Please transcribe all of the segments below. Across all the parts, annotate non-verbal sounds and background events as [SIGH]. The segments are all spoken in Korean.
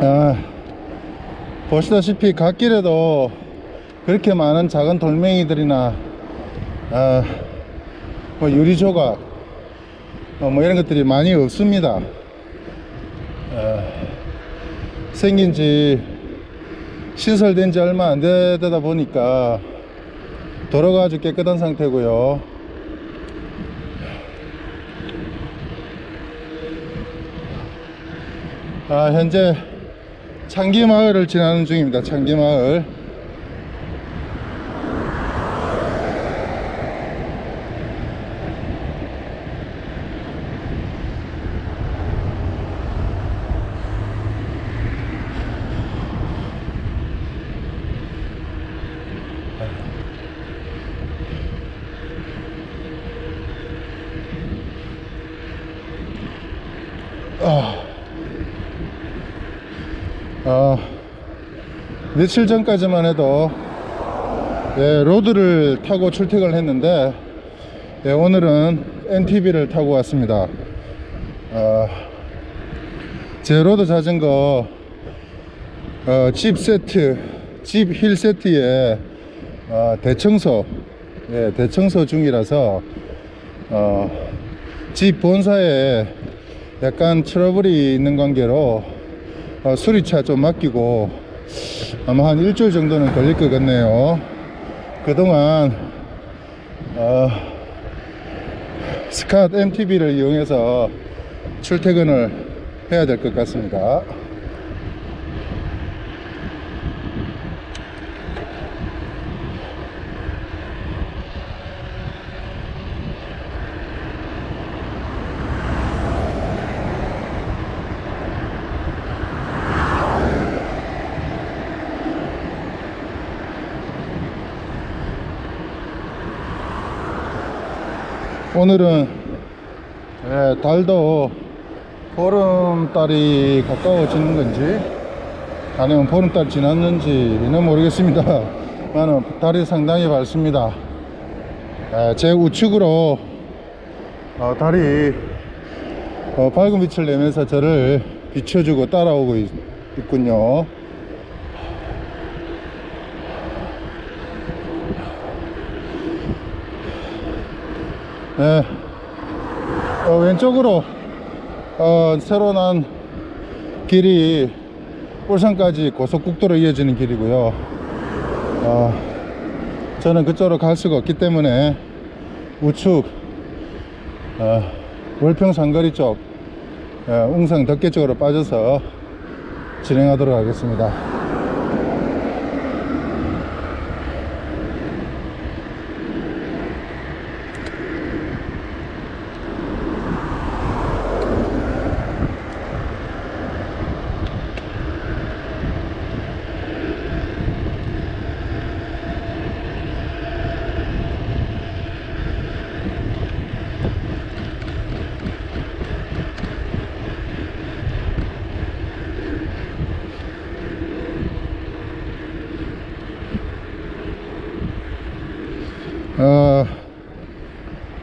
아, 보시다시피 갓길에도 그렇게 많은 작은 돌멩이들이나 아, 뭐 유리 조각 어, 뭐 이런 것들이 많이 없습니다. 아, 생긴 지 신설된 지 얼마 안 되다 보니까 도로가 아주 깨끗한 상태고요. 아, 현재 창기 마을을 지나는 중입니다. 창기 마을. 아, 며칠 전까지만 해도 예, 로드를 타고 출퇴근을 했는데 예, 오늘은 NTV를 타고 왔습니다. 아, 제 로드 자전거 어, 집 세트, 집 힐 세트에 어, 대청소, 예, 대청소 중이라서 어, 집 본사에 약간 트러블이 있는 관계로 어, 수리차 좀 맡기고 아마 한 일주일 정도는 걸릴 것 같네요. 그동안 어, 스캇 MTB를 이용해서 출퇴근을 해야 될 것 같습니다. 오늘은 예, 달도 보름달이 가까워지는 건지 아니면 보름달 지났는지는 모르겠습니다. [LAUGHS] 나는 달이 상당히 밝습니다. 예, 제 우측으로 어, 달이 어, 밝은 빛을 내면서 저를 비춰주고 따라오고 있, 있군요. 네. 어, 왼쪽으로 어, 새로 난 길이 울산까지 고속국도로 이어지는 길이고요. 어, 저는 그쪽으로 갈 수가 없기 때문에 우측 어, 월평 상거리 쪽 어, 웅성 덕계 쪽으로 빠져서 진행하도록 하겠습니다. 어,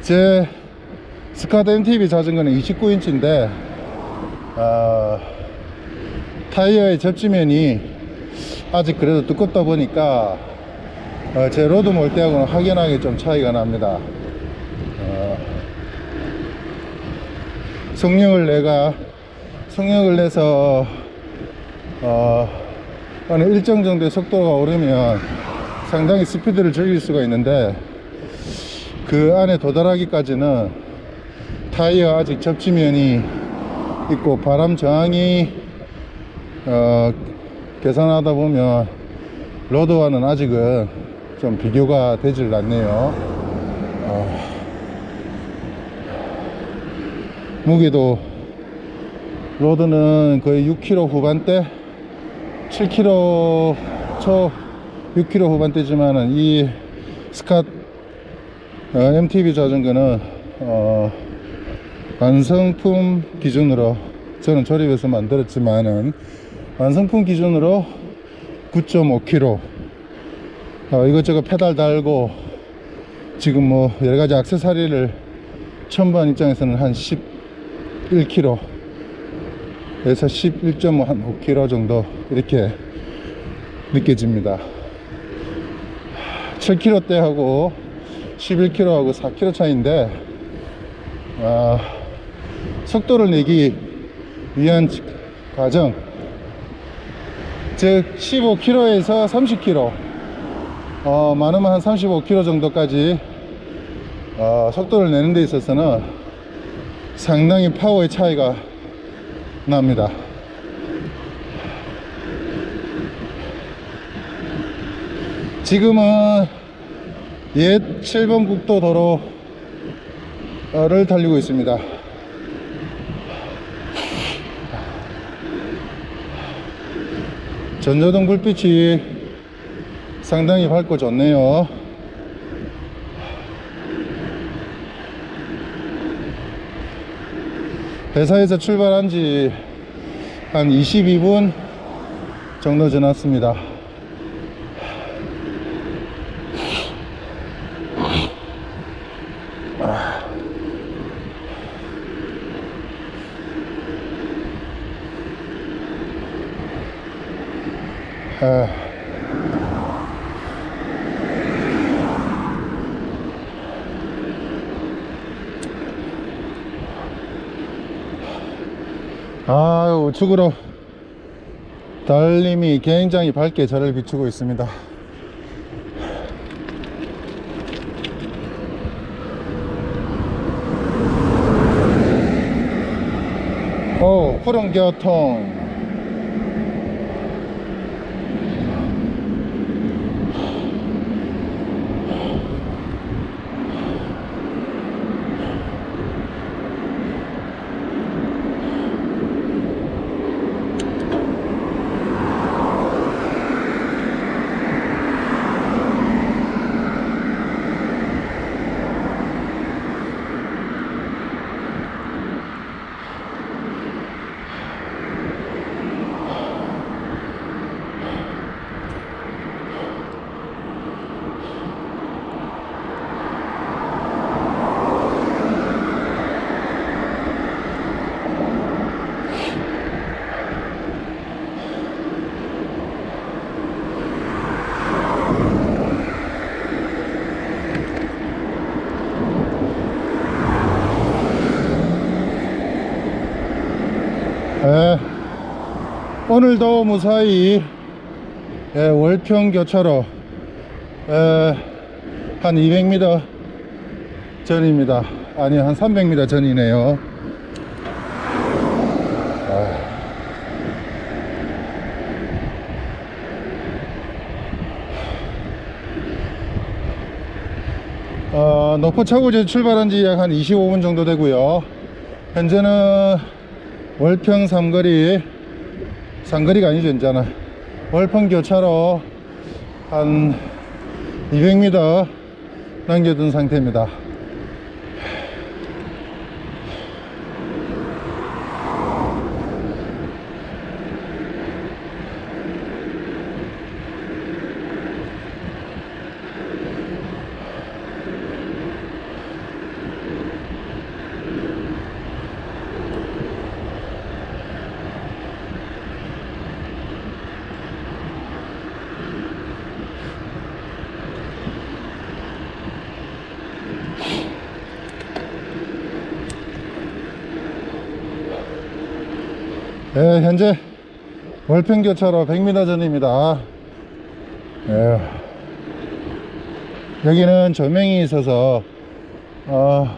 제 스카드 MTB 자전거는 29인치인데 어, 타이어의 접지면이 아직 그래도 두껍다 보니까 어, 제 로드 몰 때하고는 확연하게 좀 차이가 납니다. 어, 속력을 내가 속력을 내서 어, 어느 일정 정도의 속도가 오르면 상당히 스피드를 즐길 수가 있는데 그 안에 도달하기까지는 타이어 아직 접지면이 있고 바람 저항이 어, 계산하다 보면 로드와는 아직은 좀 비교가 되질 않네요. 어, 무게도 로드는 거의 6kg 후반대 7kg 초 6kg 후반대지만은 이 스캇 어, MTB 자전거는 어, 완성품 기준으로 저는 조립해서 만들었지만은 완성품 기준으로 9.5kg 어, 이것저것 페달 달고 지금 뭐 여러가지 액세서리를 첨부한 입장에서는 한 11kg 11.5km 정도 이렇게 느껴집니다. 7km대하고 11km하고 4km 차이인데 아, 속도를 내기 위한 과정 즉 15km에서 30km 어, 많으면 한 35km 정도까지 어, 속도를 내는 데 있어서는 상당히 파워의 차이가 납니다. 지금은 옛 7번 국도 도로를 달리고 있습니다. 전조등 불빛이 상당히 밝고 좋네요. 회사에서 출발한 지 한 22분 정도 지났습니다. 아, 아, 우측으로 달림이 굉장히 밝게 저를 비추고 있습니다. 오, 푸른 교통. 예, 오늘도 무사히 예, 월평 교차로 예, 한 200m 전입니다. 아니 한 300m 전이네요. 어, 노포차고제 출발한 지 약 한 25분 정도 되고요. 현재는 월평 삼거리, 삼거리가 아니죠, 이제는. 월평 교차로 한 200m 남겨둔 상태입니다. 예, 현재 월평교차로 100m 전입니다. 예. 여기는 조명이 있어서 어,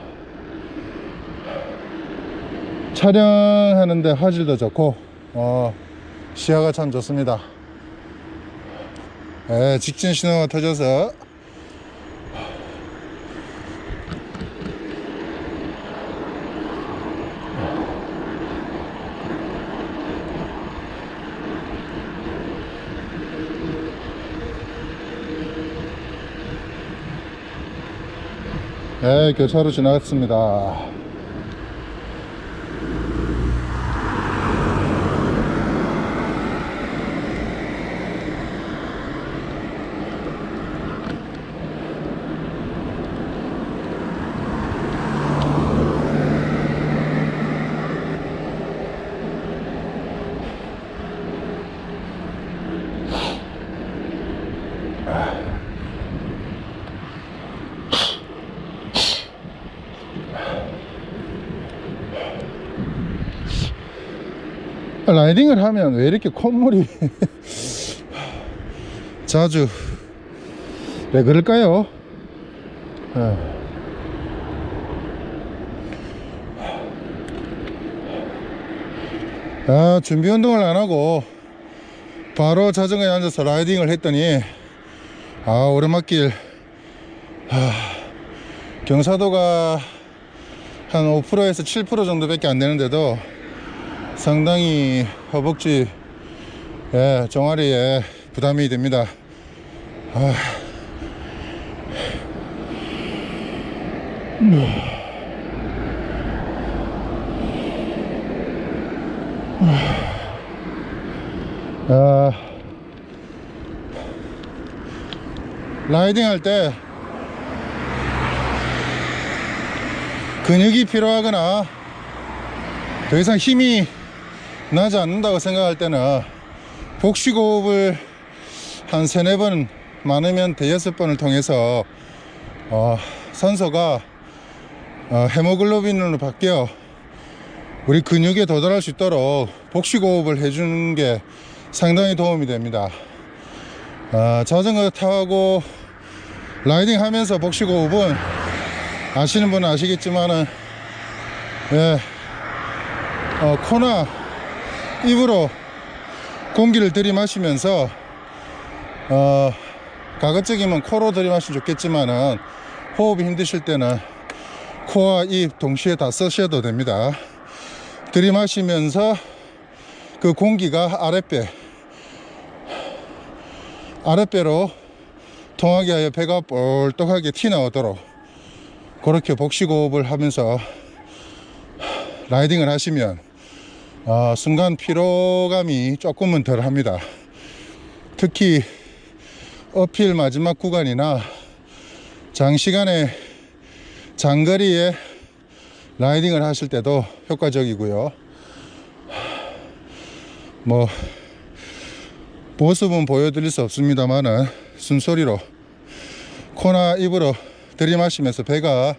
촬영하는데 화질도 좋고 어, 시야가 참 좋습니다. 예, 직진 신호가 터져서 네, 교차로 지나갔습니다. 라이딩을 하면 왜 이렇게 콧물이 [LAUGHS] 자주 왜 그럴까요? 예. 아, 준비 운동을 안 하고 바로 자전거에 앉아서 라이딩을 했더니 아, 오르막길 아, 경사도가 한 5%에서 7% 정도밖에 안 되는데도 상당히 허벅지 예, 종아리에 부담이 됩니다. 아. 아, 라이딩 할 때 근육이 필요하거나 더 이상 힘이 나지 않는다고 생각할 때는 복식호흡을 한 세네 번 많으면 대여섯 번을 통해서 어, 산소가 어, 헤모글로빈으로 바뀌어 우리 근육에 도달할 수 있도록 복식호흡을 해주는 게 상당히 도움이 됩니다. 아, 자전거 타고 라이딩 하면서 복식호흡은 아시는 분은 아시겠지만은 예, 어, 코나 입으로 공기를 들이마시면서 어, 가급적이면 코로 들이마시면 좋겠지만은 호흡이 힘드실 때는 코와 입 동시에 다 쓰셔도 됩니다. 들이마시면서 그 공기가 아랫배 아랫배로 통하게 하여 배가 볼떡하게 튀어나오도록 그렇게 복식호흡을 하면서 라이딩을 하시면 어, 순간 피로감이 조금은 덜 합니다. 특히 어필 마지막 구간이나 장시간의 장거리에 라이딩을 하실 때도 효과적이고요. 뭐 모습은 보여드릴 수 없습니다만은 순소리로 코나 입으로 들이마시면서 배가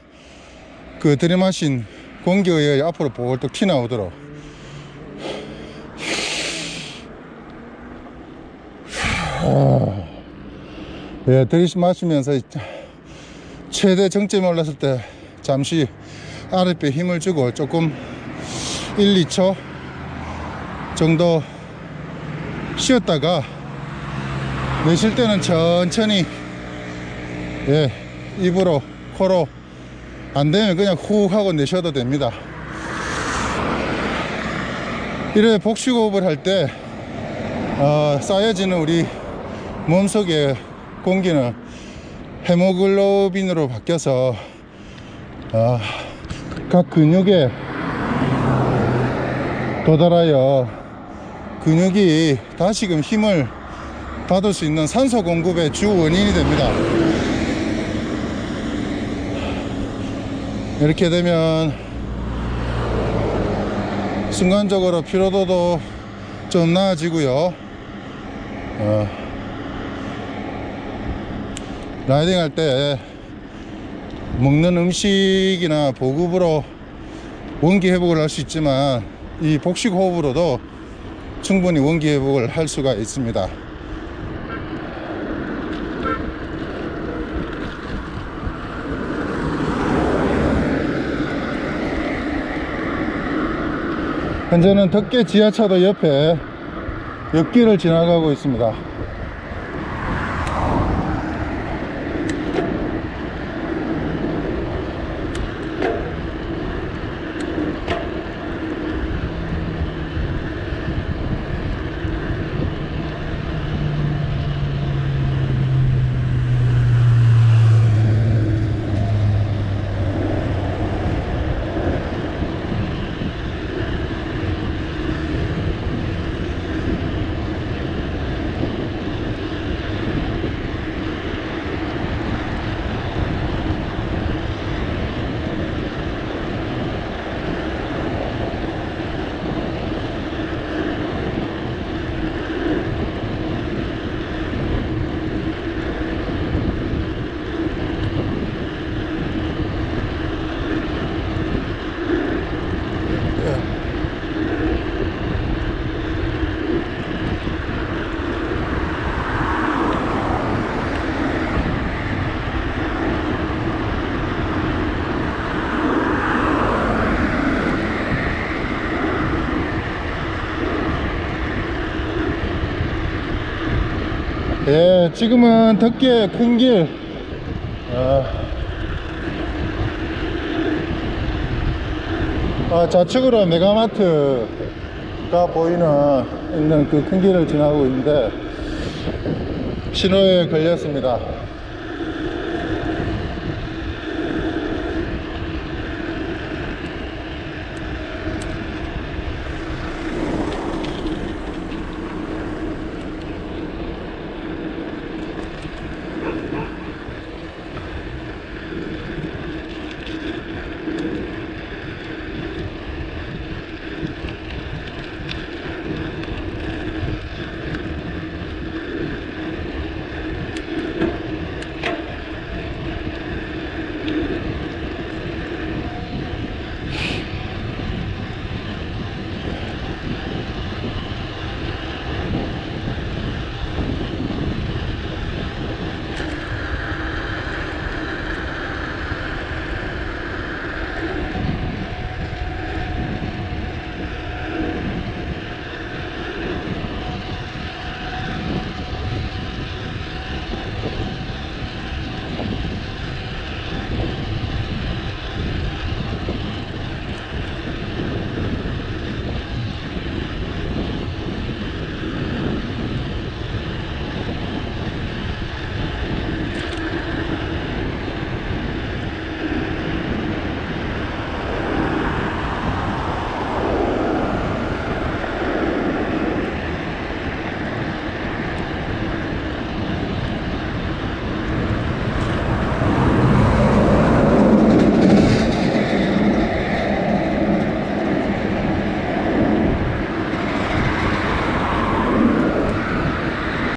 그 들이마신 공기에 의해 앞으로 볼떡 튀어나오도록 예, 들이마시면서 최대 정점에 올랐을 때 잠시 아랫배 힘을 주고 조금 1, 2초 정도 쉬었다가 내쉴 때는 천천히 예, 입으로 코로 안 되면 그냥 훅 하고 내셔도 됩니다. 이래 복식호흡을 할때 어, 쌓여지는 우리 몸속의 공기는 헤모글로빈으로 바뀌어서 어, 각 근육에 도달하여 근육이 다시금 힘을 받을 수 있는 산소 공급의 주 원인이 됩니다. 이렇게 되면 순간적으로 피로도도 좀 나아지고요. 어, 라이딩 할 때 먹는 음식이나 보급으로 원기 회복을 할 수 있지만 이 복식 호흡으로도 충분히 원기 회복을 할 수가 있습니다. 현재는 덕계 지하차도 옆에 옆길을 지나가고 있습니다. 예, 지금은 덕기의 큰 길. 아, 아, 좌측으로 메가마트가 보이는 있는 그 큰 길을 지나고 있는데 신호에 걸렸습니다.